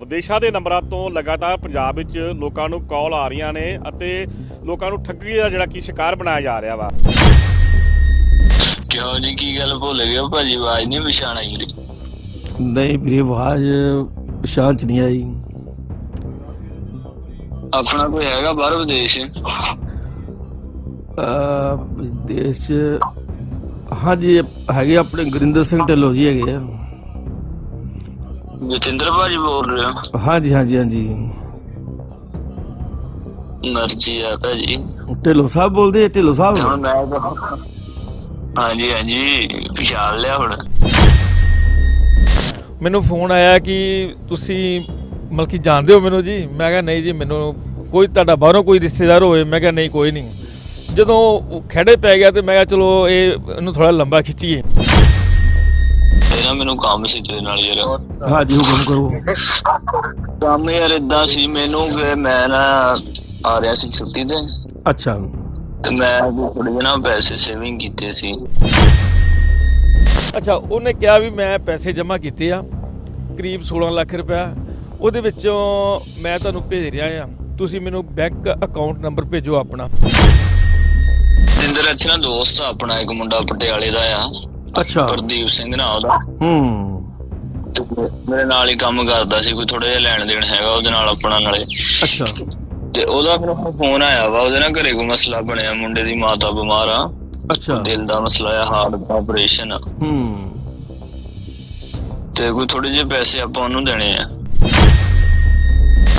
ਵਿਦੇਸ਼ਾਂ ਦੇ ਨੰਬਰਾਂ ਤੋਂ ਲਗਾਤਾਰ ਪੰਜਾਬ ਵਿੱਚ ਲੋਕਾਂ ਨੂੰ ਕਾਲ ਆ ਰਹੀਆਂ ਨੇ ਅਤੇ ਲੋਕਾਂ ਨੂੰ ਠੱਗੀ ਦਾ ਜਿਹੜਾ ਕੀ ਸ਼ਿਕਾਰ ਬਣਾਇਆ ਜਾ ਰਿਹਾ ਵਾ। ਕਿਉਂ ਜੀ? ਕੀ ਗੱਲ ਭੁੱਲ ਗਏ ਭਾਜੀ? ਆਵਾਜ਼ ਨਹੀਂ ਪਛਾਣ ਆਈ ਮੇਰੀ ਨਹੀਂ ਮੇਰੀ ਆਵਾਜ਼ ਪਛਾਣ ਚ ਨਹੀਂ ਆਈ। ਆਪਣਾ ਕੋਈ ਹੈਗਾ ਬਾਹਰ ਵਿਦੇਸ਼? ਅਹ ਦੇਸ਼ ਹਾਂਜੀ ਹੈਗੇ ਆਪਣੇ ਗੁਰਿੰਦਰ ਸਿੰਘ ਢਿੱਲੋਂ ਜੀ ਹੈਗੇ ਆ। ਜਤਿੰਦਰ ਭਾਜੀ ਬੋਲ ਰਹੇ ਹੋ? ਹਾਂਜੀ ਹਾਂਜੀ ਹਾਂਜੀ। ਮਰਜ਼ੀ ਆ ਭਾਜੀ। ਢਿੱਲੋਂ ਸਾਹਿਬ ਬੋਲਦੇ ਢਿੱਲੋਂ ਹੁਣ ਸਾਹਿਬ ਮੈਂ ਤਾਂ- ਹਾਂਜੀ ਹਾਂਜੀ ਪਛਾਣ ਲਿਆ ਹੁਣ। ਮੈਨੂੰ ਫੋਨ ਆਇਆ ਕਿ ਤੁਸੀਂ ਮਤਲਬ ਕਿ ਜਾਣਦੇ ਹੋ ਮੈਨੂੰ ਜੀ? ਮੈਂ ਕਿਹਾ ਨਹੀਂ ਜੀ ਮੈਨੂੰ ਕੋਈ ਤੁਹਾਡਾ ਬਾਹਰੋਂ ਕੋਈ ਰਿਸ਼ਤੇਦਾਰ ਹੋਵੇ ਮੈਂ ਕਿਹਾ ਨਹੀਂ ਕੋਈ ਨਹੀਂ। ਜਦੋਂ ਉਹ ਖੜੇ ਪੈ ਗਿਆ ਤੇ ਮੈਂ ਕਿਹਾ ਚਲੋ ਇਹ ਇਹਨੂੰ ਥੋੜਾ ਲੰਬਾ ਖਿੱਚੀਏ। ਇਹ ਨਾ ਮੈਨੂੰ ਕੰਮ ਸੀ ਤੇਰੇ ਨਾਲ ਯਾਰ। ਹਾਂਜੀ ਹੁਕਮ ਕਰੋ। ਕੰਮ ਯਾਰ ਇਦਾਂ ਸੀ ਮੈਨੂੰ ਕਿ ਮੈਂ ਨਾ ਆ ਰਿਹਾ ਸੀ ਛੁੱਟੀ ਤੇ। ਅੱਛਾ। ਤੇ ਮੈਂ ਥੋੜੇ ਜਿਹੇ ਨਾ ਪੈਸੇ ਸੇਵਿੰਗ ਕੀਤੇ ਸੀ। ਅੱਛਾ ਉਹਨੇ ਕਿਹਾ ਵੀ ਮੈਂ ਪੈਸੇ ਜਮ੍ਹਾਂ ਕੀਤੇ ਆ ਕਰੀਬ 16 ਲੱਖ ਰੁਪਇਆ। ਉਹਦੇ ਵਿੱਚੋਂ ਮੈਂ ਤੁਹਾਨੂੰ ਭੇਜ ਰਿਹਾ ਆ। ਤੁਸੀਂ ਮੈਨੂੰ ਬੈਂਕ ਅਕਾਊਂਟ ਨੰਬਰ ਭੇਜੋ ਆਪਣਾ। ਜਿੰਦਰ ਇੱਥੇ ਨਾ ਦੋਸਤ ਆ ਆਪਣਾ ਇੱਕ ਮੁੰਡਾ ਪਟਿਆਲੇ ਦਾ ਆ। ਅੱਛਾ। ਗੁਰਦੀਪ ਸਿੰਘ ਨਾ ਉਹਦਾ। ਹੂੰ। ਮੇਰੇ ਨਾਲ ਹੀ ਕੰਮ ਕਰਦਾ ਸੀ ਕੋਈ ਥੋੜਾ ਜਿਹਾ ਲੈਣ ਦੇਣ ਹੈਗਾ ਉਹਦੇ ਨਾਲ ਆਪਣਾ ਨਾਲੇ। ਅੱਛਾ। ਤੇ ਉਹਦਾ ਮੈਨੂੰ ਫੋਨ ਆਇਆ ਵਾ ਉਹਦੇ ਨਾਲ ਘਰੇ ਕੋਈ ਮਸਲਾ ਬਣਿਆ ਮੁੰਡੇ ਦੀ ਮਾਤਾ ਬਿਮਾਰ ਆ। ਅੱਛਾ। ਦਿਲ ਦਾ ਮਸਲਾ ਆ ਹਾਰਟ ਦਾ ਆਪਰੇਸ਼ਨ ਹੂੰ। ਤੇ ਕੋਈ ਥੋੜੇ ਜਿਹੇ ਪੈਸੇ ਆਪਾਂ ਉਹਨੂੰ ਦੇਣੇ ਆ।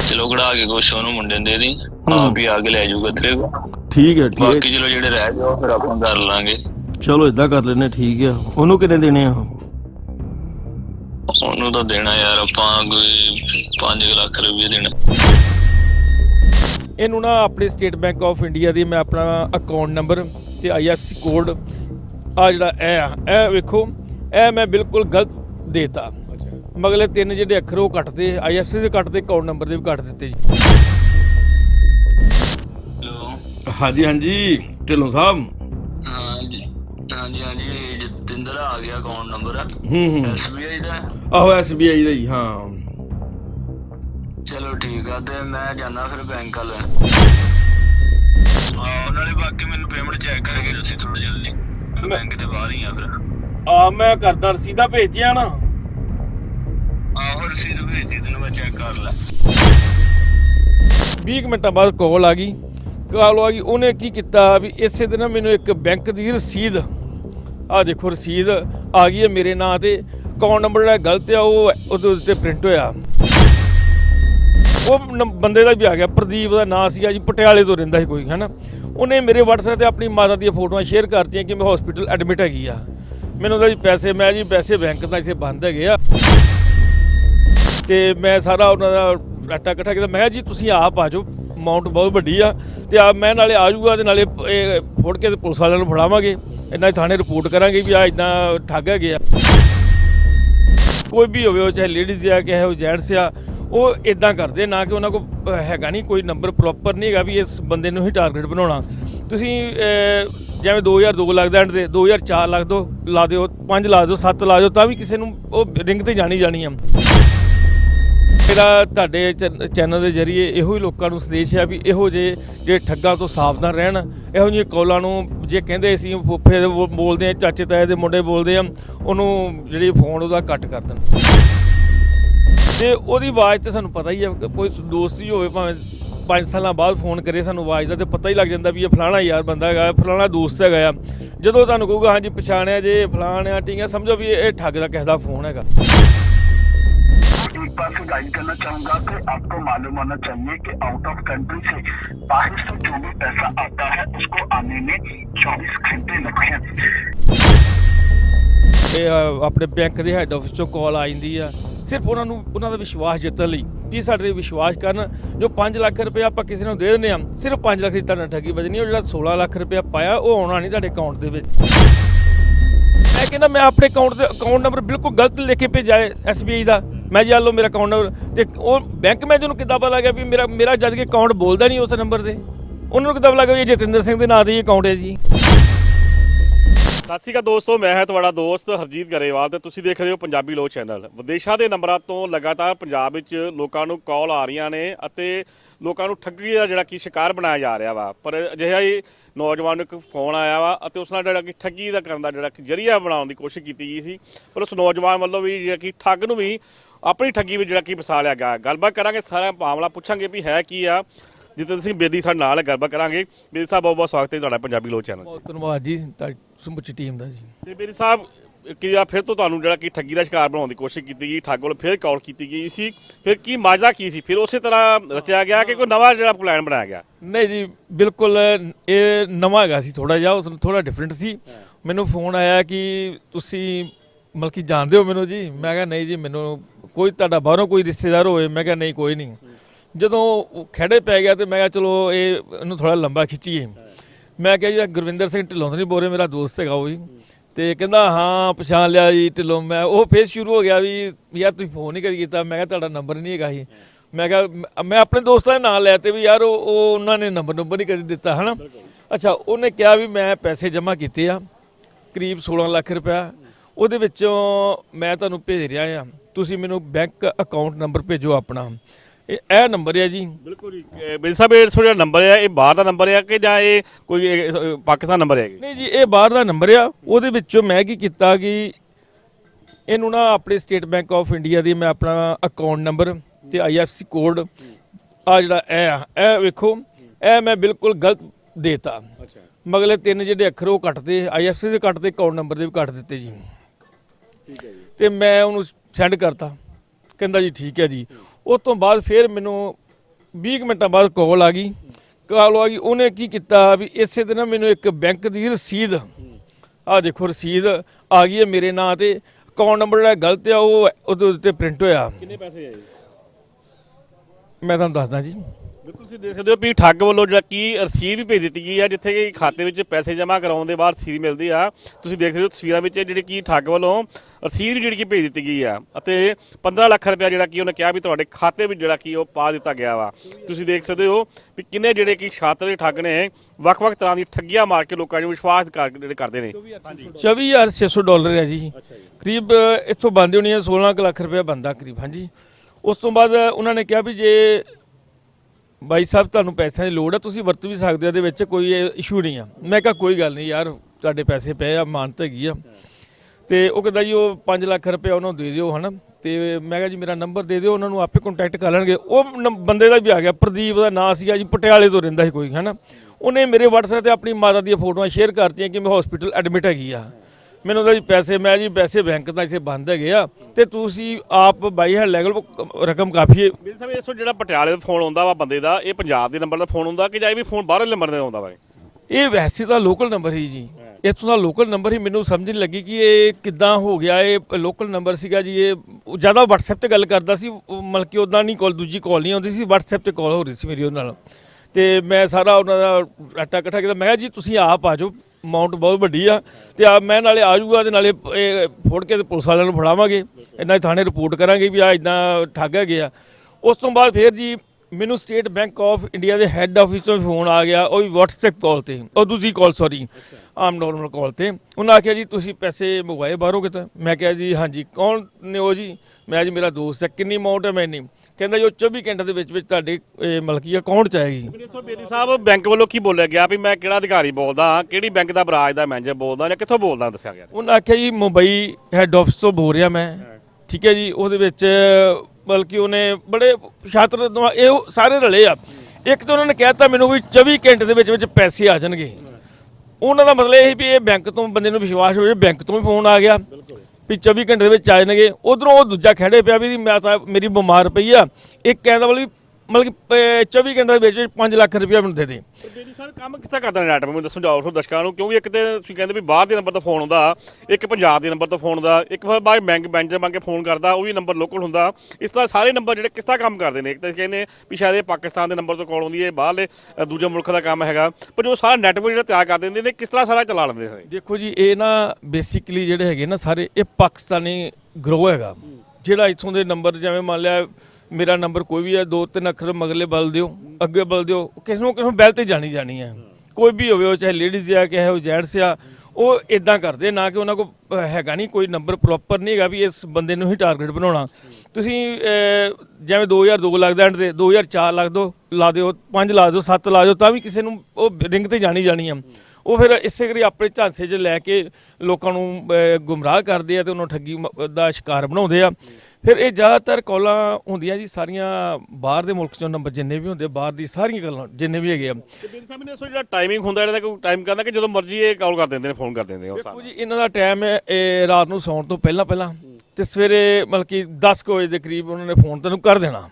ਚਲੋ ਕਢਾ ਕੇ ਕੁਛ ਉਹਨੂੰ ਮੁੰਡੇ ਦੇ ਦੀ। ਆਪ ਹੀ ਆ ਕੇ ਲੈ ਜਾਊਗਾ ਤੇਰੇ ਕੋਲ। ਠੀਕ ਹੈ ਠੀਕ ਹੈ। ਬਾਕੀ ਚਲੋ ਜਿਹੜੇ ਰਹਿ ਜਾਓ ਫਿਰ ਆਪਾਂ ਕਰ ਲਾਂਗੇ। ਚਲੋ ਇਦਾਂ ਕਰ ਲੈਨੇ ਠੀਕ ਆ। ਉਹਨੂੰ ਕਿੰਨੇ ਦੇਣੇ ਆ ਉਹਨੂੰ ਤਾਂ ਦੇਣਾ ਯਾਰ ਆਪਾਂ ਕੋਈ 5 ਲੱਖ ਰੁਪਏ ਦੇਣਾ। ਇਹਨੂੰ ਨਾ ਆਪਣੇ ਸਟੇਟ ਬੈਂਕ ਆਫ ਇੰਡੀਆ ਦੀ ਮੈਂ ਆਪਣਾ ਅਕਾਊਂਟ ਨੰਬਰ ਤੇ ਆਈਐਫਸੀ ਕੋਡ ਆ ਜਿਹੜਾ ਇਹ ਆ ਇਹ ਵੇਖੋ ਇਹ ਮੈਂ ਬਿਲਕੁਲ ਗਲਤ ਦੇਤਾ। ਮਗਲੇ ਤਿੰਨ ਜਿਹੜੇ ਅੱਖਰ ਉਹ ਕੱਟਦੇ ਆਈਐਫਸੀ ਦੇ ਕੱਟਦੇ ਅਕਾਊਂਟ ਨੰਬਰ ਦੇ ਵੀ ਕੱਟ ਦਿੱਤੇ ਜੀ। ਹੈਲੋ ਹਾਂਜੀ ਹਾਂਜੀ। ਢਿੱਲੋਂ ਸਾਹਿਬ ਹਾਂਜੀ ਹਾਂਜੀ ਜਤਿੰਦਰ ਆ ਗਿਆ ਅਕਾਊਂਟ ਨੰਬਰ ਹੂੰ ਹੂੰ। ਐਸਬੀਆਈ ਦਾ? ਆਹੋ ਐਸਬੀਆਈ ਦਾ ਹੀ ਹਾਂ। ਚਲੋ ਠੀਕ ਆ ਤੇ ਮੈਂ ਜਾਣਾ ਫਿਰ ਬੈਂਕ ਵੱਲ। ਆਹ ਨਾਲੇ ਬਾਕੀ ਮੈਨੂੰ ਪੇਮੈਂਟ ਚੈੱਕ ਕਰਕੇ ਤੁਸੀਂ ਥੋੜਾ ਜਲਦੀ। ਮੈਂ ਬੈਂਕ ਦੇ ਬਾਹਰ ਹੀ ਆ ਫਿਰ। ਆ ਮੈਂ ਕਰਦਾ ਰਸੀਦਾ ਭੇਜਿਆ ਨਾ। ਆਹੋ ਰਸੀਦ ਭੇਜੀ ਤੈਨੂੰ ਮੈਂ ਚੈੱਕ ਕਰ ਲੈ। 20 ਕੁ ਮਿੰਟਾਂ ਬਾਅਦ ਕਾਲ ਆ ਗਈ। ਕਾਲ ਆ ਗਈ ਉਹਨੇ ਕੀ ਕੀਤਾ ਵੀ ਇਸੇ ਦਿਨ ਮੈਨੂੰ ਇੱਕ ਬੈਂਕ ਦੀ ਰਸੀਦ ਆ ਦੇਖੋ ਰਸੀਦ ਆ ਗਈ ਹੈ ਮੇਰੇ ਨਾਂ ਤੇ। ਅਕਾਊਂਟ ਨੰਬਰ ਜਿਹੜਾ ਗਲਤ ਆ, ਉਹ ਉਹਦੇ ਉੱਤੇ ਪ੍ਰਿੰਟ ਹੋਇਆ। ਉਹ ਨੰ- ਬੰਦੇ ਦਾ ਵੀ ਆ ਗਿਆ, ਪ੍ਰਦੀਪ ਦਾ ਨਾਂ ਸੀਗਾ ਜੀ, ਪਟਿਆਲੇ ਤੋਂ ਰਹਿੰਦਾ ਸੀ ਕੋਈ, ਹਨਾ। ਉਹਨੇ ਮੇਰੇ WhatsApp ਤੇ ਆਪਣੀ ਮਾਤਾ ਦੀਆਂ ਫੋਟੋਆਂ ਸ਼ੇਅਰ ਕਰਤੀਆਂ ਕਿ ਮੈਂ ਹਸਪੀਟਲ ਐਡਮਿਟ ਹੈਗੀ ਆ। ਮੈਨੂੰ ਉਹਦਾ ਜੀ ਪੈਸੇ, ਮੈਂ ਜੀ ਪੈਸੇ ਬੈਂਕ ਦਾ ਇੱਥੇ ਬੰਦ ਹੈਗੇ ਆ। ਤੇ ਮੈਂ ਸਾਰਾ ਉਹਨਾਂ ਦਾ ਡਾਟਾ ਇਕੱਠਾ ਕੀਤਾ। ਮੈਂ ਕਿਹਾ ਜੀ, ਤੁਸੀਂ ਆਪ ਆ ਜਾਓ ਅਮਾਉਂਟ ਬਹੁਤ ਵੱਡੀ ਆ। ਤੇ ਆ, ਮੈਂ ਨਾਲੇ ਆ ਜਾਊਗਾ ਤੇ ਨਾਲੇ ਇਹ ਫੋੜ ਕੇ ਤੇ ਪੁਲਿਸ ਵਾਲਿਆਂ ਨੂੰ ਫੜਾਵਾਂਗੇ। ਇਹਨਾਂ ਦੀ ਥਾਣੇ ਰਿਪੋਰਟ ਕਰਾਂਗੇ ਵੀ ਆ ਇਦਾਂ ਠੱਗ ਹੈਗੇ ਆ। ਕੋਈ ਵੀ ਹੋਵੇ ਉਹ ਚਾਹੇ ਲੇਡੀਜ਼ ਆ ਕਿ ਉਹ ਜੈਂਟਸ ਆ ਉਹ ਇਦਾਂ ਕਰਦੇ ਨਾ ਕਿ ਉਹਨਾਂ ਕੋਲ ਹੈਗਾ ਨਹੀਂ ਕੋਈ ਨੰਬਰ ਪ੍ਰੋਪਰ ਨਹੀਂ ਹੈਗਾ ਵੀ ਇਸ ਬੰਦੇ ਨੂੰ ਹੀ ਟਾਰਗੇਟ ਬਣਾਉਣਾ। ਤੁਸੀਂ ਅਹ, ਜਿਵੇਂ 2002 ਲੱਗਦਾ ਐਂਡ ਤੇ 2004 ਲੱਗ ਦੋ ਲਾ ਦਿਓ 5 ਲਾ ਦਿਓ 7 ਲਾ ਦਿਓ ਤਾਂ ਵੀ ਕਿਸੇ ਨੂੰ ਉਹ ਰਿੰਗ ਤੇ ਜਾਣੀ ਜਾਣੀ ਆ। ਮੇਰਾ ਤੁਹਾਡੇ ਚੈ- ਚੈਨਲ ਦੇ ਜਰੀਏ ਇਹੋ ਹੀ ਲੋਕਾਂ ਨੂੰ ਸੰਦੇਸ਼ ਹੈ ਵੀ ਇਹੋ ਜੇ ਜੇ ਠੱਗਾਂ ਤੋਂ ਸਾਵਧਾਨ ਰਹਿਣ, ਇਹੋ ਜਿਹੀਆਂ ਕੌਲਾਂ ਨੂੰ ਜੇ ਕਹਿੰਦੇ ਅਸੀਂ ਫੁੱਫੇ ਦੇ ਬੋ- ਬੋਲਦੇ ਆ ਚਾਚੇ ਤਾਏ ਦੇ ਮੁੰਡੇ ਬੋਲਦੇ ਆ ਉਹਨੂੰ ਜਿਹੜੀ ਫੋਨ ਉਹਦਾ ਕੱਟ ਕਰ ਦੇਣ। ਤੇ ਉਹਦੀ ਆਵਾਜ਼ ਤੇ ਸਾਨੂੰ ਪਤਾ ਹੀ ਹੈ, ਕੋਈ ਦੋਸਤ ਹੀ ਹੋਵੇ ਭਾਵੇਂ 5 ਸਾਲਾਂ ਬਾਅਦ ਫੋਨ ਕਰੇ, ਸਾਨੂੰ ਆਵਾਜ਼ ਦਾ ਤੇ ਪਤਾ ਹੀ ਲੱਗ ਜਾਂਦਾ ਵੀ ਇਹ ਫਲਾਣਾ ਯਾਰ ਬੰਦਾ ਹੈਗਾ, ਫਲਾਣਾ ਦੋਸਤ ਹੈਗਾ ਆ। ਜਦੋਂ ਤੁਹਾਨੂੰ ਕਹੂਗਾ, ਹਾਂਜੀ, ਪਛਾਣਿਆ ਜੇ, ਫਲਾਣਿਆ, ਠੀਕ ਸਮਝੋ ਵੀ ਇਹ ਠੱਗ ਦਾ ਕਿਸੇ ਦਾ ਫੋਨ ਹੈਗਾ। एक बार से गाइड करना चाहूंगा कि आपको मालूम होना चाहिए कि आउट ऑफ कंट्री से बाहर से जो भी पैसा आता है उसको आने में 24 घंटे लगते हैं ਇਹ ਅ, ਆਪਣੇ ਬੈਂਕ ਦੇ ਹੈੱਡ ਆਫਿਸ ਚੋਂ ਕਾਲ ਆ ਜਾਂਦੀ ਆ ਸਿਰਫ ਉਹਨਾਂ ਨੂੰ ਉਹਨਾਂ ਦਾ ਵਿਸ਼ਵਾਸ ਜਿੱਤਣ ਲਈ ਵੀ ਸਾਡੇ ਤੇ ਵਿਸ਼ਵਾਸ ਕਰਨ ਜੋ 5 ਲੱਖ ਰੁਪਏ ਆਪਾਂ ਕਿਸੇ ਨੂੰ ਦੇ ਦਿੰਦੇ ਆ ਸਿਰਫ 5 ਲੱਖ ਦੀ ਤੁਹਾਨੂੰ ਠੱਗੀ ਵੱਜਣੀ ਉਹ ਜਿਹੜਾ 16 ਲੱਖ ਰੁਪਏ ਪਾਇਆ ਉਹ ਆਉਣਾ ਨਹੀਂ ਤੁਹਾਡੇ ਅਕਾਊਂਟ ਦੇ ਵਿੱਚ ਮੈਂ ਕਹਿੰਦਾ ਮੈਂ ਆਪਣੇ ਅਕਾਊਂਟ ਦੇ ਅਕਾਊਂਟ ਨੰਬਰ ਬਿਲਕੁਲ ਗਲਤ ਲਿਖ ਕੇ ਭੇਜਿਆ ਐਸਬੀਆਈ ਦਾ ਮੈਂ ਜੀ ਆਹ ਲਓ ਮੇਰਾ ਅਕਾਊਂਟ ਨੰਬਰ ਤੇ ਉਹ ਬੈਂਕ ਮੈਨੇਜਰ ਨੂੰ ਕਿੱਦਾਂ ਪਤਾ ਲੱਗਿਆ ਵੀ ਮੇਰਾ ਮੇਰਾ ਜਦ ਕਿ ਅਕਾਊਂਟ ਬੋਲਦਾ ਨਹੀਂ ਉਸ ਨੰਬਰ ਤੇ। ਉਹਨਾਂ ਨੂੰ ਕਿੱਦਾਂ ਪਤਾ ਲੱਗਾ ਵੀ ਇਹ ਜਤਿੰਦਰ ਸਿੰਘ ਦੇ ਨਾਂ ਦਾ ਹੀ ਅਕਾਊਂਟ ਹੈ ਜੀ। ਸਤਿ ਸ਼੍ਰੀ ਅਕਾਲ ਦੋਸਤੋ, ਮੈਂ ਹਾਂ ਤੁਹਾਡਾ ਦੋਸਤ ਹਰਜੀਤ ਗਰੇਵਾਲ ਤੇ ਤੁਸੀਂ ਦੇਖ ਰਹੇ ਹੋ ਪੰਜਾਬੀ ਲੋ ਚੈਨਲ। ਵਿਦੇਸ਼ਾਂ ਦੇ ਨੰਬਰਾਂ ਤੋਂ ਲਗਾਤਾਰ ਪੰਜਾਬ ਵਿੱਚ ਲੋਕਾਂ ਨੂੰ ਕਾਲ ਆ ਰਹੀਆਂ ਨੇ ਅਤੇ ਲੋਕਾਂ ਨੂੰ ਠੱਗੀ ਦਾ ਜਿਹੜਾ ਕਿ ਸ਼ਿਕਾਰ ਬਣਾਇਆ ਜਾ ਰਿਹਾ ਵਾ। ਪਰ ਅਜਿਹਾ ਹੀ ਨੌਜਵਾਨ ਨੂੰ ਇੱਕ ਫੋਨ ਆਇਆ ਵਾ ਅਤੇ ਉਸ ਨਾਲ ਜਿਹੜਾ ਕਿ ਠੱਗੀ ਦਾ ਕਰਨ ਦਾ ਜਿਹੜਾ ਕਿ ਜਰੀਆ ਬਣਾਉਣ ਦੀ ਕੋਸ਼ਿਸ਼ ਕੀਤੀ ਗਈ ਸੀ। ਪਰ ਉਸ ਨੌਜਵਾਨ ਵੱਲੋਂ ਵੀ ਜਿਹੜਾ ਕਿ ਠੱਗ ਨੂੰ ਵੀ ਆਪਣੀ ਠੱਗੀ ਵਿੱਚ ਜਿਹੜਾ ਕਿ ਫਸਾ ਲਿਆ ਗਿਆ। ਗੱਲਬਾਤ ਕਰਾਂਗੇ ਸਾਰਾ ਮਾਮਲਾ ਪੁੱਛਾਂਗੇ ਵੀ ਹੈ ਕੀ ਆ। ਜਿੱਥੇ ਤੁਸੀਂ ਬੇਦੀ ਸਾਡੇ ਨਾਲ ਗੱਲਬਾਤ ਕਰਾਂਗੇ। ਬੇਦੀ ਸਾਹਿਬ ਬਹੁਤ ਬਹੁਤ ਸਵਾਗਤ ਹੈ ਤੁਹਾਡਾ ਪੰਜਾਬੀ ਲੋ ਚੈਨਲ ਬਹੁਤ ਧੰਨਵਾਦ ਜੀ ਤੁਹਾਡੀ ਸਮੁੱਚੀ ਟੀਮ ਦਾ ਜੀ। ਤੇ ਬੇਦੀ ਸਾਹਿਬ ਕੀ ਆ ਫਿਰ ਤੋਂ ਤੁਹਾਨੂੰ ਜਿਹੜਾ ਕਿ ਠੱਗੀ ਦਾ ਸ਼ਿਕਾਰ ਬਣਾਉਣ ਦੀ ਕੋਸ਼ਿਸ਼ ਕੀਤੀ ਗਈ ਠੱਗ ਵੱਲੋਂ ਫਿਰ ਕਾਲ ਕੀਤੀ ਗਈ ਸੀ। ਫਿਰ ਕੀ ਮਾਜਰਾ ਕੀ ਸੀ? ਫਿਰ ਉਸੇ ਤਰ੍ਹਾਂ ਰਚਿਆ ਗਿਆ ਕਿ ਕੋਈ ਨਵਾਂ ਜਿਹੜਾ ਪਲਾਨ ਬਣਾਇਆ ਗਿਆ? ਨਹੀਂ ਜੀ ਬਿਲਕੁਲ ਇਹ ਨਵਾਂ ਹੈਗਾ ਸੀ ਥੋੜਾ ਜਿਹਾ ਉਸ ਨੂੰ ਥੋੜਾ ਡਿਫਰੈਂਟ ਸੀ। ਮੈਨੂੰ ਫੋਨ ਆਇਆ ਕਿ ਤੁਸੀਂ ਮਤਲਬ ਕਿ ਜਾਣਦੇ ਹੋ ਮੈਨੂੰ ਜੀ? ਮੈਂ ਕਿਹਾ ਨਹੀਂ ਜੀ ਮੈਨੂੰ ਕੋਈ ਤੁਹਾਡਾ ਬਾਹਰੋਂ ਕੋਈ ਰਿਸ਼ਤੇਦਾਰ ਹੋਵੇ, ਮੈਂ ਕਿਹਾ ਨਹੀਂ, ਕੋਈ ਨਹੀਂ। ਜਦੋਂ ਉਹ ਖੜੇ ਪੈ ਗਿਆ ਤੇ ਮੈਂ ਕਿਹਾ ਚਲੋ ਇਹ ਇਹਨੂੰ ਥੋੜਾ ਲੰਬਾ ਖਿੱਚੀਏ। ਮੈਂ ਕਿਹਾ ਜੀ ਇਹ ਗੁਰਵਿੰਦਰ ਸਿੰਘ ਢਿੱਲੋਂ ਤੋਂ ਨਹੀਂ ਬੋਲ ਰਹੇ, ਮੇਰਾ ਦੋਸਤ ਹੈਗਾ ਉਹ ਵੀ। ਤੇ ਕਹਿੰਦਾ, ਹਾਂ, ਪਛਾਣ ਲਿਆ ਜੀ ਢਿੱਲੋਂ। ਮੈਂ ਉਹ ਫੇਰ ਸ਼ੁਰੂ ਹੋ ਗਿਆ ਵੀ, ਯਾਰ ਤੁਸੀਂ ਫੋਨ ਨਹੀਂ ਕਰੀ ਕੀਤਾ। ਮੈਂ ਕਿਹਾ, ਤੁਹਾਡਾ ਨੰਬਰ ਨਹੀਂ ਹੈਗਾ ਸੀ ਮੈਂ ਕਿਹਾ, ਮੈਂ ਆਪਣੇ ਦੋਸਤਾਂ ਦੇ ਨਾਂ ਲੈ ਤੇ ਵੀ ਯਾਰ, ਉਹ ਉਹ ਉਹਨਾਂ ਨੇ ਨੰਬਰ ਨੰਬਰ ਨਹੀਂ ਕਦੀ ਦਿੱਤਾ, ਹਨਾ? ਅੱਛਾ, ਉਹਨੇ ਕਿਹਾ ਵੀ ਮੈਂ ਪੈਸੇ ਜਮ੍ਹਾਂ ਕੀਤੇ ਆ, ਕਰੀਬ 16 ਲੱਖ ਰੁਪਇਆ। ਉਹਦੇ ਵਿੱਚੋਂ ਮੈਂ ਤੁਹਾਨੂੰ ਭੇਜ ਰਿਹਾ ਆ। ਤੁਸੀਂ ਮੈਨੂੰ ਬੈਂਕ ਅਕਾਊਂਟ ਨੰਬਰ ਭੇਜੋ ਆਪਣਾ। ਇਹ ਇਹ ਨੰਬਰ ਹੈ ਜੀ। ਬਿਲਕੁਲ ਜੀ। ਬੇਦੀ ਸਾਹਿਬ ਇਹ ਤੁਹਾਡਾ ਨੰਬਰ ਹੈ ਇਹ ਬਾਹਰ ਦਾ ਨੰਬਰ ਹੈ ਕਿ ਜਾਂ ਇਹ ਕੋਈ ਇਹ, ਪਾਕਿਸਤਾਨ ਨੰਬਰ ਹੈ ਨਹੀਂ ਜੀ ਇਹ ਬਾਹਰ ਦਾ ਨੰਬਰ ਆ। ਉਹਦੇ ਵਿੱਚੋਂ ਮੈਂ ਕੀ ਕੀਤਾ ਕਿ ਇਹਨੂੰ ਨਾ ਆਪਣੇ ਸਟੇਟ ਬੈਂਕ ਆਫ ਇੰਡੀਆ ਦੀ ਮੈਂ ਆਪਣਾ ਅਕਾਊਂਟ ਨੰਬਰ ਤੇ ਆਈਐਫਸੀ ਕੋਡ ਆ ਜਿਹੜਾ ਇਹ ਆ ਇਹ ਵੇਖੋ ਇਹ ਮੈਂ ਬਿਲਕੁਲ ਗਲਤ ਦੇਤਾ। ਅੱਛਾ। ਮਗਲੇ ਤਿੰਨ ਜਿਹੜੇ ਅੱਖਰ ਉਹ ਕੱਟਦੇ ਆਈਐਫਸੀ ਦੇ ਕੱਟਦੇ ਅਕਾਊਂਟ ਨੰਬਰ ਦੇ ਵੀ ਕੱਟ ਦਿੱਤੇ ਜੀ। ਠੀਕ ਹੈ ਜੀ। ਤੇ ਮੈਂ ਉਹਨੂੰ ਸੈਂਡ ਕਰਤਾ। ਕਹਿੰਦਾ ਜੀ ਠੀਕ ਹੈ ਜੀ। ਉਸ ਤੋਂ ਬਾਅਦ ਫਿਰ ਮੈਨੂੰ 20 ਕੁ ਮਿੰਟਾਂ ਬਾਅਦ ਕਾਲ ਆ ਗਈ। ਕਾਲ ਆ ਗਈ ਉਹਨੇ ਕੀ ਕੀਤਾ ਵੀ ਇਸੇ ਦਿਨ ਮੈਨੂੰ ਇੱਕ ਬੈਂਕ ਦੀ ਰਸੀਦ ਆ ਦੇਖੋ ਰਸੀਦ ਆ ਗਈ ਹੈ ਮੇਰੇ ਨਾਂ ਤੇ। ਅਕਾਊਂਟ ਨੰਬਰ ਜਿਹੜਾ ਗਲਤ ਆ ਉਹ ਉਹਦੇ ਉੱਤੇ ਪ੍ਰਿੰਟ ਹੋਇਆ। ਕਿੰਨੇ ਪੈਸੇ ਜੀ? ਮੈਂ ਤੁਹਾਨੂੰ ਦੱਸਦਾ ਜੀ। ਬਿਲਕੁਲ ਤੁਸੀਂ ਦੇਖ ਸਕਦੇ ਹੋ ਵੀ ਠੱਗ ਵੱਲੋਂ ਜਿਹੜਾ ਕੀ ਰਸੀਦ ਵੀ ਭੇਜ ਦਿੱਤੀ ਗਈ ਹੈ ਜਿੱਥੇ ਕਿ ਖਾਤੇ ਵਿੱਚ ਪੈਸੇ ਜਮ੍ਹਾਂ ਕਰਾਉਣ ਦੇ ਬਾਅਦ ਰਸੀਦ ਮਿਲਦੀ ਆ। ਤੁਸੀਂ ਦੇਖ ਸਕਦੇ ਹੋ ਤਸਵੀਰਾਂ ਵਿੱਚ ਜਿਹੜੀ ਕੀ ਠੱਗ ਵੱਲੋਂ ਰਸੀਦ ਜਿਹੜੀ ਕੀ ਭੇਜ ਦਿੱਤੀ ਗਈ ਆ ਅਤੇ 15 ਲੱਖ ਰੁਪਇਆ ਜਿਹੜਾ ਕੀ ਉਹਨੇ ਕਿਹਾ ਵੀ ਤੁਹਾਡੇ ਖਾਤੇ ਵਿੱਚ ਜਿਹੜਾ ਕੀ ਉਹ ਪਾ ਦਿੱਤਾ ਗਿਆ ਵਾ। ਤੁਸੀਂ ਦੇਖ ਸਕਦੇ ਹੋ ਵੀ ਕਿੰਨੇ ਜਿਹੜੇ ਕੀ ਛਾਤਰ ਠੱਗ ਨੇ ਵੱਖ-ਵੱਖ ਤਰ੍ਹਾਂ ਦੀ ਠੱਗੀਆਂ ਮਾਰ ਕੇ ਲੋਕਾਂ ਨੂੰ ਵਿਸ਼ਵਾਸ ਕਰ ਜਿਹੜੇ ਕਰਦੇ ਨੇ। 24600 ਡਾਲਰ ਹੈ ਜੀ। ਕਰੀਬ ਇੱਥੋਂ ਬੰਦੇ ਹੋਣੀ ਹੈ 16 ਕੁ ਲੱਖ ਰੁਪਏ ਬੰਦਾ ਕਰੀਬ ਹਾਂਜੀ। ਉਸ ਤੋਂ ਬਾਅਦ ਉਹਨਾਂ ਨੇ ਕਿਹਾ ਵੀ ਜੇ ਬਾਈ ਸਾਹਿਬ, ਤੁਹਾਨੂੰ ਪੈਸਿਆਂ ਦੀ ਲੋੜ ਆ, ਤੁਸੀਂ ਵਰਤ ਵੀ ਸਕਦੇ ਹੋ, ਇਹਦੇ ਵਿੱਚ ਕੋਈ ਇਸ਼ੂ ਨਹੀਂ ਆ। ਮੈਂ ਕਿਹਾ, ਕੋਈ ਗੱਲ ਨਹੀਂ ਯਾਰ, ਤੁਹਾਡੇ ਪੈਸੇ ਪਏ ਆ, ਮਾਨਤ ਹੈਗੀ ਆ। ਤੇ ਉਹ ਕਹਿੰਦਾ ਜੀ, ਉਹ 5 ਲੱਖ ਰੁਪਏ ਉਹਨਾਂ ਨੂੰ ਦੇ ਦਿਓ, ਹਨਾ। ਤੇ ਮੈਂ ਕਿਹਾ ਜੀ, ਮੇਰਾ ਨੰਬਰ ਦੇ ਦਿਓ, ਉਹਨਾਂ ਨੂੰ ਆਪੇ ਕੰਟੈਕਟ ਕਰ ਲੈਣਗੇ। ਉਹ ਨੰ- ਬੰਦੇ ਦਾ ਵੀ ਆ ਗਿਆ, ਪ੍ਰਦੀਪ ਦਾ ਨਾਂ ਸੀਗਾ ਜੀ, ਪਟਿਆਲੇ ਤੋਂ ਰਹਿੰਦਾ ਸੀ ਕੋਈ, ਹਨਾ। ਉਹਨੇ ਮੇਰੇ WhatsApp ਤੇ ਆਪਣੀ ਮਾਤਾ ਦੀਆਂ ਫੋਟੋਆਂ ਸ਼ੇਅਰ ਕਰਤੀਆਂ ਕਿ ਮੈਂ ਹਸਪੀਟਲ ਐਡਮਿਟ ਹੈਗੀ ਆ। ਮੈਨੂੰ ਉਹਦਾ ਜੀ ਪੈਸੇ ਮੈਂ ਜੀ ਪੈਸੇ ਬੈਂਕ ਦਾ ਇੱਥੇ ਬੰਦ ਹੈਗੇ ਆ ਤੇ ਤੁਸੀਂ ਆਪ ਬਾਈ ਹੈ ਲੈਗਲ ਰਕਮ ਕਾਫੀ ਹੈ। ਮੇਰੇ ਸਾਹਿਬ ਇਸ ਤੋਂ ਜਿਹੜਾ ਪਟਿਆਲੇ ਦਾ ਫੋਨ ਆਉਂਦਾ ਵਾ ਬੰਦੇ ਦਾ ਇਹ ਪੰਜਾਬ ਦੇ ਨੰਬਰ ਦਾ ਫੋਨ ਹੁੰਦਾ ਕਿ ਜਾਂ ਇਹ ਵੀ ਫੋਨ ਬਾਹਰਲੇ ਨੰਬਰ ਦਾ ਆਉਂਦਾ ਵਾ ਇਹ? ਵੈਸੇ ਤਾਂ ਲੋਕਲ ਨੰਬਰ ਹੀ ਜੀ। ਇੱਥੋਂ ਦਾ ਲੋਕਲ ਨੰਬਰ ਹੀ ਮੈਨੂੰ ਸਮਝ ਨਹੀਂ ਲੱਗੀ ਕਿ ਇਹ ਕਿੱਦਾਂ ਹੋ ਗਿਆ ਇਹ ਲੋਕਲ ਨੰਬਰ ਸੀਗਾ ਜੀ ਇਹ ਜ਼ਿਆਦਾ WhatsApp ਤੇ ਗੱਲ ਕਰਦਾ ਸੀ ਮਤਲਬ ਕਿ ਉਦਾਂ ਨਹੀਂ ਕਾਲ ਦੂਜੀ ਕਾਲ ਨਹੀਂ ਆਉਂਦੀ ਸੀ WhatsApp ਤੇ ਕਾਲ ਹੋ ਰਹੀ ਸੀ ਮੇਰੀ ਉਹਨਾਂ ਨਾਲ। ਤੇ ਮੈਂ ਸਾਰਾ ਉਹਨਾਂ ਦਾ ਆਟਾ ਇਕੱਠਾ ਕੀਤਾ ਮੈਂ ਕਿਹਾ ਜੀ ਤੁਸੀਂ ਆਪ ਆ ਜਾਓ ਅਮਾਉਂਟ ਬਹੁਤ ਵੱਡੀ ਆ। ਤੇ ਆ ਮੈਂ ਨਾਲੇ ਆ ਜਾਊਗਾ ਤੇ ਨਾਲੇ ਇਹ ਫੋੜ ਕੇ ਤੇ ਪੁਲਿਸ ਵਾਲਿਆਂ ਨੂੰ ਫੜਾਵਾਂਗੇ। ਇਹਨਾਂ ਥਾਣੇ ਰਿਪੋਰਟ ਕਰਾਂਗੇ ਵੀ ਆ ਇਦਾਂ ਠੱਗ ਹੈਗੇ ਆ। ਉਸ ਤੋਂ ਬਾਅਦ ਫਿਰ ਜੀ ਮੈਨੂੰ ਸਟੇਟ ਬੈਂਕ ਆਫ ਇੰਡੀਆ ਦੇ ਹੈੱਡ ਆਫਿਸ ਤੋਂ ਫੋਨ ਆ ਗਿਆ, ਉਹ ਵੀ WhatsApp ਕਾਲ ਤੇ। ਉਹ ਦੂਜੀ ਕਾਲ ਸੌਰੀ ਆਮ ਨਾਰਮਲ ਕਾਲ ਤੇ। ਉਹਨਾਂ ਆਖਿਆ ਜੀ, ਤੁਸੀਂ ਪੈਸੇ ਮੰਗਵਾਏ ਬਾਹਰੋਂ ਕਿਤੇ? ਮੈਂ ਕਿਹਾ ਜੀ, ਹਾਂਜੀ, ਕੌਣ ਨੇ ਉਹ ਜੀ? ਮੈਂ ਜੀ, ਮੇਰਾ ਦੋਸਤ ਹੈ, ਕਿੰਨੀ ਅਮਾਉਂਟ ਹੈ ਮੈਨੀ ਕਹਿੰਦਾ ਜੀ ਉਹ 24 ਘੰਟੇ ਦੇ ਵਿੱਚ ਵਿੱਚ ਤੁਹਾਡੇ ਇਹ ਮਲਕੀ ਅਕਾਊਂਟ ਚ ਆਏਗੀ। ਮਿਨਿਸਟਰ ਬੇਦੀ ਸਾਹਿਬ ਬੈਂਕ ਵੱਲੋਂ ਕੀ ਬੋਲਿਆ ਗਿਆ ਵੀ ਮੈਂ ਕਿਹੜਾ ਅਧਿਕਾਰੀ ਬੋਲਦਾ ਹਾਂ ਕਿਹੜੀ ਬੈਂਕ ਦਾ ਬਰਾਜ ਦਾ ਮੈਨੇਜਰ ਬੋਲਦਾ ਜਾਂ ਕਿੱਥੋਂ ਬੋਲਦਾ ਦੱਸਿਆ ਗਿਆ? ਉਹਨਾਂ ਆਖਿਆ ਜੀ ਮੁੰਬਈ ਹੈੱਡ ਆਫਿਸ ਤੋਂ ਬੋਲ ਰਿਹਾ ਮੈਂ। ਠੀਕ ਹੈ ਜੀ ਉਹਦੇ ਵਿੱਚ ਬਲਕਿ ਉਹਨੇ ਬੜੇ ਛਾਤਰ ਇਹ ਸਾਰੇ ਰਲੇ ਆ। ਇੱਕ ਤਾਂ ਉਹਨਾਂ ਨੇ ਕਹਿਤਾ ਮੈਨੂੰ ਵੀ 24 ਘੰਟੇ ਦੇ ਵਿੱਚ ਵਿੱਚ ਪੈਸੇ ਆ ਜਾਣਗੇ। ਉਹਨਾਂ ਦਾ ਮਤਲਬ ਇਹ ਸੀ ਵੀ ਇਹ ਬੈਂਕ ਤੋਂ ਬੰਦੇ ਨੂੰ ਵਿਸ਼ਵਾਸ ਹੋ ਜਾਵੇ ਬੈਂਕ ਤੋਂ ਵੀ ਫੋਨ ਆ ਗਿਆ। ਵੀ 24 ਘੰਟੇ ਦੇ ਵਿੱਚ ਆ ਜਾਣਗੇ। ਉਧਰੋਂ ਉਹ ਦੂਜਾ ਖੜੇ ਪਿਆ ਵੀ ਮੈਂ ਤਾਂ ਮੇਰੀ ਬਿਮਾਰ ਪਈ ਆ। ਇੱਕ ਕਹਿੰਦਾ ਬਲ ਵੀ ਮਤਲਬ ਕਿ ਅਹ, 24 ਘੰਟੇ ਦੇ ਵਿੱਚ 5 ਲੱਖ ਰੁਪਇਆ ਮੈਨੂੰ ਦੇ ਦੇ। ਬੇਦੀ ਸਾਹਿਬ ਕੰਮ ਕਿਸ ਤਰ੍ਹਾਂ ਕਰਦਾ ਨੈਟ ਮੈਨੂੰ ਸਮਝਾਓ ਥੋੜਾ ਦਰਸ਼ਕਾਂ ਨੂੰ ਕਿਉਂਕਿ ਇੱਕ ਤੇ ਤੁਸੀਂ ਕਹਿੰਦੇ ਵੀ ਬਾਹਰ ਦੇ ਨੰਬਰ ਤੋਂ ਫੋਨ ਆਉਂਦਾ ਇੱਕ ਪੰਜਾਬ ਦੇ ਨੰਬਰ ਤੋਂ ਫੋਨ ਆਉਂਦਾ ਇੱਕ ਫਿਰ ਬਾਹਰ ਬੈਂਕ ਮੈਨੇਜਰ ਮੰਗ ਕੇ ਫੋਨ ਕਰਦਾ ਉਹ ਵੀ ਨੰਬਰ ਲੋਕਲ ਹੁੰਦਾ। ਇਸ ਤਰ੍ਹਾਂ ਸਾਰੇ ਨੰਬਰ ਜਿਹੜੇ ਕਿਸ ਤਰ੍ਹਾਂ ਕੰਮ ਕਰਦੇ ਨੇ? ਇੱਕ ਤਾਂ ਕਹਿੰਦੇ ਵੀ ਸ਼ਾਇਦ ਇਹ ਪਾਕਿਸਤਾਨ ਦੇ ਨੰਬਰ ਤੋਂ ਕਾਲ ਆਉਂਦੀ ਹੈ ਬਾਹਰਲੇ ਅ, ਦੂਜੇ ਮੁਲਕ ਦਾ ਕੰਮ ਹੈਗਾ। ਪਰ ਜੋ ਸਾਰਾ ਨੈਟਵਰਕ ਜਿਹੜਾ ਤਿਆਰ ਕਰ ਦਿੰਦੇ ਨੇ ਕਿਸ ਤਰ੍ਹਾਂ ਸਾਰਾ ਚਲਾ ਲੈਂਦੇ ਨੇ ਦੇਖੋ ਜੀ ਇਹ ਨਾ ਬੇਸਿਕਲੀ ਜਿਹੜੇ ਹੈਗੇ ਨਾ ਸਾਰੇ ਇਹ ਪਾਕਿਸਤਾਨੀ ਗਰੋ ਹੈਗਾ। ਜਿਹੜਾ ਇੱਥੋਂ ਦੇ ਨੰਬਰ ਜਿਵੇਂ ਮੰਨ ਲਿਆ ਮੇਰਾ ਨੰਬਰ ਕੋਈ ਵੀ ਹੈ ਦੋ ਤਿੰਨ ਅੱਖਰ ਮਗਲੇ ਬਲ ਦਿਓ ਅੱਗੇ ਬਲ ਦਿਓ ਕਿਸੇ ਨੂੰ ਕਿਸੇ ਨੂੰ ਬੈਲ ਤੇ ਜਾਣੀ ਜਾਣੀ ਹੈ। ਕੋਈ ਵੀ ਹੋਵੇ ਉਹ ਚਾਹੇ ਲੇਡੀਜ਼ ਆ ਚਾਹੇ ਉਹ ਜੈਂਟਸ ਆ ਉਹ ਇਦਾਂ ਕਰਦੇ ਨਾ ਕਿ ਉਹਨਾਂ ਕੋਲ ਹੈਗਾ ਨਹੀਂ ਕੋਈ ਨੰਬਰ ਪ੍ਰੋਪਰ ਨਹੀਂ ਹੈਗਾ ਵੀ ਇਸ ਬੰਦੇ ਨੂੰ ਹੀ ਟਾਰਗੇਟ ਬਣਾਉਣਾ। ਤੁਸੀਂ ਅਹ, ਜਿਵੇਂ 2002 ਲੱਗਦਾ ਐਂਡ ਤੇ 2004 ਲੱਗ ਦੋ ਲਾ ਦਿਓ 5 ਲਾ ਦਿਓ 7 ਲਾ ਦਿਓ ਤਾਂ ਵੀ ਕਿਸੇ ਨੂੰ ਉਹ ਰਿੰਗ ਤੇ ਜਾਣੀ ਜਾਣੀ ਆ ਉਹ ਫਿਰ ਇਸੇ ਕਰੀ ਆਪਣੇ ਝਾਂਸੇ 'ਚ ਲੈ ਕੇ ਲੋਕਾਂ ਨੂੰ ਗੁੰਮਰਾਹ ਕਰਦੇ ਆ ਤੇ ਉਹਨੂੰ ਠੱਗੀ ਦਾ ਸ਼ਿਕਾਰ ਬਣਾਉਂਦੇ ਆ। ਫਿਰ ਇਹ ਜ਼ਿਆਦਾਤਰ ਕਾਲਾਂ ਹੁੰਦੀਆਂ ਜੀ ਸਾਰੀਆਂ ਬਾਹਰ ਦੇ ਮੁਲਕ ਚੋਂ ਨੰਬਰ ਜਿੰਨੇ ਵੀ ਹੁੰਦੇ ਬਾਹਰ ਦੀ ਸਾਰੀਆਂ ਗੱਲਾਂ ਜਿੰਨੇ ਵੀ ਹੈਗੇ ਆ। ਤੇ ਬਿਨ ਸਾਹਿਬ ਨੇ ਸੋ ਜਿਹੜਾ ਟਾਈਮਿੰਗ ਹੁੰਦਾ ਇਹਦਾ ਕੋਈ ਟਾਈਮ ਕਹਿੰਦਾ ਕਿ ਜਦੋਂ ਮਰਜ਼ੀ ਇਹ ਕਾਲ ਕਰ ਦਿੰਦੇ ਨੇ ਫੋਨ ਕਰ ਦਿੰਦੇ ਹਿਸਾਬ ਦੇਖੋ ਜੀ ਇਹਨਾਂ ਦਾ ਟਾਈਮ ਹੈ ਇਹ ਰਾਤ ਨੂੰ ਸੌਣ ਤੋਂ ਪਹਿਲਾਂ ਪਹਿਲਾਂ ਤੇ ਸਵੇਰੇ ਮਤਲਬ ਕਿ 10 ਕੁ ਵਜੇ ਦੇ ਕਰੀਬ ਉਹਨਾਂ ਨੇ ਫੋਨ ਤੈਨੂੰ ਕਰ ਦੇਣਾ।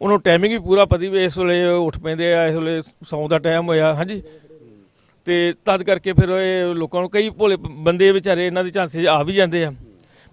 ਉਹਨੂੰ ਟਾਈਮਿੰਗ ਵੀ ਪੂਰਾ ਪਤੀ ਵੀ ਇਸ ਵੇਲੇ ਉੱਠ ਪੈਂਦੇ ਆ ਇਸ ਵੇਲੇ ਸੌਣ ਦਾ ਟਾਈਮ ਹੋਇਆ ਹਾਂਜੀ। ਤੇ ਤਦ ਕਰਕੇ ਫਿਰ ਇਹ ਲੋਕਾਂ ਨੂੰ ਕਈ ਭੋਲੇ ਬੰਦੇ ਵਿਚਾਰੇ ਇਹਨਾਂ ਦੇ ਝਾਂਸੇ 'ਚ ਆ ਵੀ ਜਾਂਦੇ ਆ।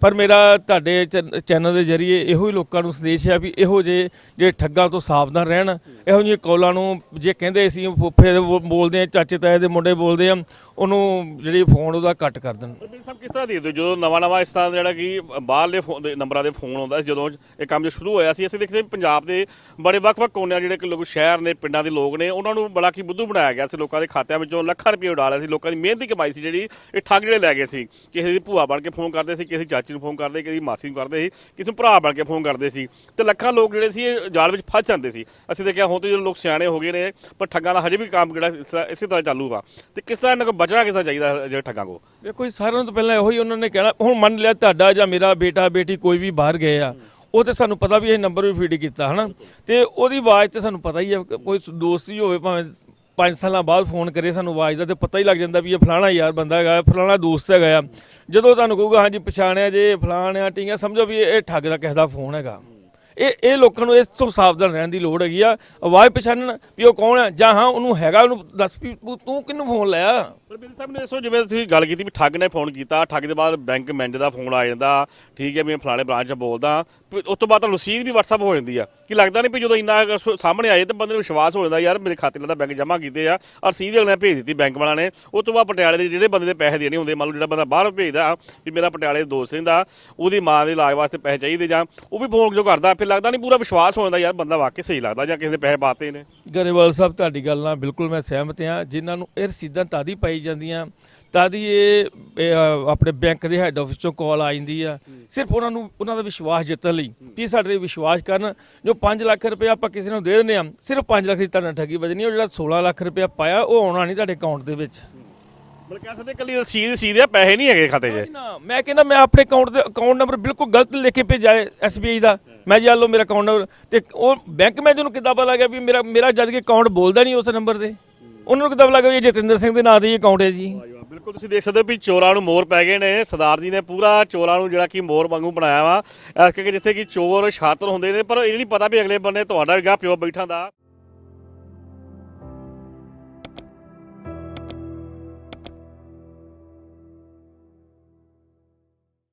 ਪਰ ਮੇਰਾ ਤੁਹਾਡੇ ਚੈ- ਚੈਨਲ ਦੇ ਜ਼ਰੀਏ ਇਹੋ ਹੀ ਲੋਕਾਂ ਨੂੰ ਸੰਦੇਸ਼ ਹੈ ਵੀ ਇਹੋ ਜੇ ਜਿਹੜੇ ਠੱਗਾਂ ਤੋਂ ਸਾਵਧਾਨ ਰਹਿਣ, ਇਹੋ ਜਿਹੀਆਂ ਕਾਲਾਂ ਨੂੰ ਜੇ ਕਹਿੰਦੇ ਅਸੀਂ ਫੁੱਫੇ ਦੇ ਬੋ- ਬੋਲਦੇ ਆ ਚਾਚੇ ਤਾਏ ਦੇ ਮੁੰਡੇ ਬੋਲਦੇ ਆ ਉਹਨੂੰ ਜਿਹੜੀ ਫੋਨ ਉਹਦਾ ਕੱਟ ਕਰ ਦੇਣ। ਸਭ ਕਿਸ ਤਰ੍ਹਾਂ ਦੇਖਦੇ ਹੋ? ਜਦੋਂ ਨਵਾਂ ਨਵਾਂ ਇਸ ਤਰ੍ਹਾਂ ਦਾ ਜਿਹੜਾ ਕਿ ਬਾਹਰਲੇ ਫੋਨ ਦੇ ਨੰਬਰਾਂ ਦੇ ਫੋਨ ਆਉਂਦਾ ਸੀ, ਜਦੋਂ ਇਹ ਕੰਮ ਜੋ ਸ਼ੁਰੂ ਹੋਇਆ ਸੀ, ਅਸੀਂ ਦੇਖਦੇ ਹਾਂ ਪੰਜਾਬ ਦੇ ਬੜੇ ਵੱਖ-ਵੱਖ ਕੋਨਿਆਂ ਜਿਹੜੇ ਕਿ ਲੋਕ, ਸ਼ਹਿਰ ਨੇ, ਪਿੰਡਾਂ ਦੇ ਲੋਕ ਨੇ, ਉਹਨਾਂ ਨੂੰ ਬੜਾ ਕੀ ਬੁੱਧੂ ਬਣਾਇਆ ਗਿਆ ਸੀ। ਲੋਕਾਂ ਦੇ ਖਾਤਿਆਂ ਵਿੱਚੋਂ ਲੱਖਾਂ ਰੁਪਏ ਉਡਾ ਲਏ ਸੀ। ਲੋਕਾਂ ਦੀ ਮਿਹਨਤ ਦੀ ਕਮਾਈ ਸੀ ਜਿਹੜੀ ਇਹ ਠੱਗ ਜਿਹੜੇ ਲੈ ਗਏ ਸੀ। ਕਿਸੇ ਦੀ ਭੂਆ ਬਣ ਕੇ ਫੋਨ ਕਰਦੇ ਸੀ, ਕਿਸੇ ਦੀ ਚਾਚੀ ਨੂੰ ਫੋਨ ਕਰਦੇ ਕਿਸੇ ਮਾਸੀ ਨੂੰ ਕਰਦੇ ਸੀ, ਕਿਸੇ ਨੂੰ ਭਰਾ ਬਣ ਕੇ ਫੋਨ ਕਰਦੇ ਸੀ। ਤੇ ਲੱਖਾਂ ਲੋਕ ਜਿਹੜੇ ਸੀ, ਇਹ ਜਾਲ ਵਿੱਚ ਫਸ ਜਾਂਦੇ ਸੀ। ਅਸੀਂ ਦੇਖਿਆ ਹੁਣ ਤੇ ਜਦੋਂ ਲੋਕ ਸਿਆਣੇ ਹੋ ਗਏ ਨੇ, ਪਰ ਠੱਗਾਂ ਦਾ ਹਜੇ ਵੀ ਕੰਮ ਜਿਹੜਾ ਇਸ ਤਰ੍ਹਾਂ- ਇਸੇ ਤਰ੍ਹਾਂ ਚਾਲੂ ਵਾ। ਤੇ ਕਿਸ ਤਰ੍ਹਾਂ ਇਹਨਾਂ ਕੋਲ ਬਚਣਾ ਕਿਸ ਤਰ੍ਹਾਂ ਚਾਹੀਦਾ ਜਿਹੜੇ ਠੱਗਾਂ ਕੋ ਦੇਖੋ ਜੀ, ਸਾਰਿਆਂ ਤੋਂ ਪਹਿਲਾਂ ਇਹੋ ਹੀ ਉਹਨਾਂ ਨੇ ਕਹਿਣਾ, ਹੁਣ ਮੰਨ ਲਿਆ ਤੁਹਾਡਾ ਜਾਂ ਮੇਰਾ ਬੇਟਾ, ਬੇਟੀ ਕੋਈ ਵੀ ਬਾਹਰ ਗਏ ਆ, ਉਹ ਤੇ ਸਾਨੂੰ ਪਤਾ ਵੀ ਇਹ ਨੰਬਰ ਵੀ ਫੀਡ ਕੀਤਾ, ਹਨਾ? ਤੇ ਉਹਦੀ ਆਵਾਜ਼ ਤੇ ਸਾਨੂੰ ਪਤਾ ਹੀ ਹੈ ਕੋਈ ਦੋਸਤ ਹੀ ਹੋਵੇ, ਭਾਵੇਂ 5 ਸਾਲਾਂ ਬਾਅਦ ਫੋਨ ਕਰੇ ਸਾਨੂੰ ਆਵਾਜ਼ ਦਾ, ਤੇ ਪਤਾ ਹੀ ਲੱਗ ਜਾਂਦਾ ਵੀ ਇਹ ਫਲਾਣਾ ਯਾਰ ਬੰਦਾ ਹੈਗਾ, ਫਲਾਣਾ ਦੋਸਤ ਹੈਗਾ ਆ। ਜਦੋਂ ਤੁਹਾਨੂੰ ਕਹੂਗਾ, ਹਾਂਜੀ, ਪਛਾਣਿਆ ਜੇ, ਫਲਾਣਿਆ ਟੀਂਗਾ ਸਮਝੋ ਵੀ ਇਹ ਠੱਗ ਦਾ ਕਿਸੇ ਦਾ ਫੋਨ ਹੈਗਾ। ਇਹ ਇਹ ਲੋਕਾਂ ਨੂੰ ਇਸ ਤੋਂ ਸਾਵਧਾਨ ਰਹਿਣ ਦੀ ਲੋੜ ਹੈਗੀ ਆ। ਆਵਾਜ਼ ਪਛਾਣਨ ਵੀ ਉਹ ਕੌਣ ਹੈ ਜਾਂ ਹਾਂ, ਉਹਨੂੰ ਹੈਗਾ, ਉਹਨੂੰ ਦੱਸ ਵੀ ਤੂੰ- ਕਿਹਨੂੰ ਫੋਨ ਲਾਇਆ? ਪਰ ਬਿਲ ਸਾਹਿਬ ਨੇ ਸੋ ਜਿਵੇਂ ਤੁਸੀਂ ਗੱਲ ਕੀਤੀ ਵੀ ਠੱਗ ਨੇ ਫੋਨ ਕੀਤਾ, ਠੱਗ ਦੇ ਬਾਅਦ ਬੈਂਕ ਮੈਨੇਜਰ ਦਾ ਫੋਨ ਆ ਜਾਂਦਾ, ਠੀਕ ਹੈ ਵੀ ਮੈਂ ਫਲਾਣੇ ਬ੍ਰਾਂਚ 'ਚ ਬੋਲਦਾ। ਉਸ ਤੋਂ ਬਾਅਦ ਤੁਹਾਨੂੰ ਰਸੀਦ ਵੀ WhatsApp ਹੋ ਜਾਂਦੀ ਆ। ਕਿ ਲੱਗਦਾ ਨਹੀਂ ਵੀ ਜਦੋਂ ਇੰਨਾ ਸਾਹਮਣੇ ਆ ਸਾਹਮਣੇ ਤਾਂ ਬੰਦੇ ਨੂੰ ਵਿਸ਼ਵਾਸ ਹੋ ਜਾਂਦਾ, ਯਾਰ ਮੇਰੇ ਖਾਤੇ ਨਾਲ ਤਾਂ ਬੈਂਕ ਜਮ੍ਹਾਂ ਕੀਤੇ ਆ ਔਰ ਰਸੀਦ ਅਗਲੇ ਨੇ ਭੇਜ ਦਿੱਤੀ ਬੈਂਕ ਵਾਲਿਆਂ ਨੇ। ਉਸ ਤੋਂ ਬਾਅਦ ਪਟਿਆਲੇ ਦੇ ਜਿਹੜੇ ਬੰਦੇ ਦੇ ਪੈਸੇ ਦੇਣੇ ਹੁੰਦੇ, ਮੰਨ ਲਓ ਜਿਹੜਾ ਬੰਦਾ ਬਾਹਰ ਭੇਜਦਾ, ਵੀ ਮੇਰਾ ਪਟਿਆਲੇ ਦੇ ਦੋਸਤ ਰਹਿੰਦਾ, ਉਹਦੀ ਮਾਂ ਦੇ ਇਲਾਜ ਵਾਸਤੇ ਪੈਸੇ ਚਾਹੀਦੇ ਜਾਂ, ਉਹ ਵੀ ਫੋਨ ਜੋ ਕਰਦਾ? ਫਿਰ ਲੱਗਦਾ ਨਹੀਂ ਪੂਰਾ ਵਿਸ਼ਵਾਸ ਹੋ ਜਾਂਦਾ ਯਾਰ ਬੰਦਾ ਵਾਕਈ ਸਹੀ ਲੱਗਦਾ ਜਾਂ ਕਿਸੇ ਦੇ ਪੈਸੇ ਪਾਤੇ ਨੇ। ਗਰੇਵਾਲ ਸਾਹਿਬ ਤੁਹਾਡੀ ਗੱਲ ਨਾਲ ਬਿਲਕੁਲ ਮੈਂ ਸਹਿਮਤ ਹਾਂ। ਜਿਨ੍ਹਾਂ ਨੂੰ ਇਹ ਰਸੀਦਾਂ ਤਾਦੀ ਪਾਈ ਜਾਂਦੀਆਂ ਤਾਦੀ ਇਹ ਆਪਣੇ ਬੈਂਕ ਦੇ ਹੈੱਡ ਆਫਿਸ ਚੋਂ ਕਾਲ ਆ ਜਾਂਦੀ ਆ। ਸਿਰਫ ਉਹਨਾਂ ਨੂੰ ਉਹਨਾਂ ਦਾ ਵਿਸ਼ਵਾਸ ਜਿੱਤਣ ਲਈ। ਵੀ ਸਾਡੇ ਤੇ ਵਿਸ਼ਵਾਸ ਕਰਨ? ਜੋ 5 ਲੱਖ ਰੁਪਏ ਆਪਾਂ ਕਿਸੇ ਨੂੰ ਦੇ ਦਿੰਦੇ ਆ ਸਿਰਫ 5 ਲੱਖ ਦੀ ਤੁਹਾਡਾ ਠੱਗੀ ਵੱਜਣੀ ਉਹ ਜਿਹੜਾ 16 ਲੱਖ ਰੁਪਏ ਪਾਇਆ ਉਹ ਆਉਣਾ ਨਹੀਂ ਤੁਹਾਡੇ ਅਕਾਊਂਟ ਦੇ ਵਿੱਚ। ਮਤਲਬ ਕਹਿ ਸਕਦੇ ਕੱਲੀ ਰਸੀਦ ਰਸੀਦ ਆ ਪੈਸੇ ਨਹੀਂ ਹੈਗੇ ਖਾਤੇ 'ਚ। ਨਾ ਮੈਂ ਕਹਿੰਦਾ ਮੈਂ ਆਪਣੇ ਅਕਾਊਂਟ ਦੇ ਅਕਾਊਂਟ ਨੰਬਰ ਬਿਲਕੁਲ ਗਲਤ ਲਿਖ ਕੇ ਭੇਜਿਆ ਐਸਬੀਆਈ ਦਾ। ਮੈਂ ਜੀ ਆਹ ਲਓ ਮੇਰਾ ਅਕਾਊਂਟ ਨੰਬਰ ਤੇ ਉਹ ਬੈਂਕ ਮੈਨੇਜਰ ਨੂੰ ਕਿੱਦਾਂ ਪਤਾ ਲੱਗਿਆ ਵੀ ਮੇਰਾ ਮੇਰਾ ਜਦ ਕਿ ਅਕਾਊਂਟ ਬੋਲਦਾ ਨਹੀਂ ਉਸ ਨੰਬਰ ਤੇ। ਉਹਨਾਂ ਨੂੰ ਕਿੱਦਾਂ ਪਤਾ ਲੱਗਾ ਵੀ ਜਤਿੰਦਰ ਸਿੰਘ ਦੇ ਨਾਂ ਤੇ ਹੀ ਅਕਾਊਂਟ ਹੈ ਜੀ। ਬਿਲਕੁਲ ਤੁਸੀਂ ਦੇਖ ਸਕਦੇ ਹੋ ਵੀ ਚੋਰਾਂ ਨੂੰ ਮੋਰ ਪੈ ਗਏ ਨੇ। ਸਰਦਾਰ ਜੀ ਨੇ ਪੂਰਾ ਚੋਰਾਂ ਨੂੰ ਜਿਹੜਾ ਕਿ ਮੋਰ ਵਾਂਗੂ ਬਣਾਇਆ ਵਾ। ਇਸ ਕਰਕੇ ਜਿੱਥੇ ਕਿ ਚੋਰ ਸ਼ਾਤਰ ਹੁੰਦੇ ਨੇ, ਪਰ ਇਹ ਨਹੀਂ ਪਤਾ ਵੀ ਅਗਲੇ ਬੰਨੇ ਤੁਹਾਡਾ ਵੀ ਗਾ ਪਿਓ ਬੈਠਾ ਦਾ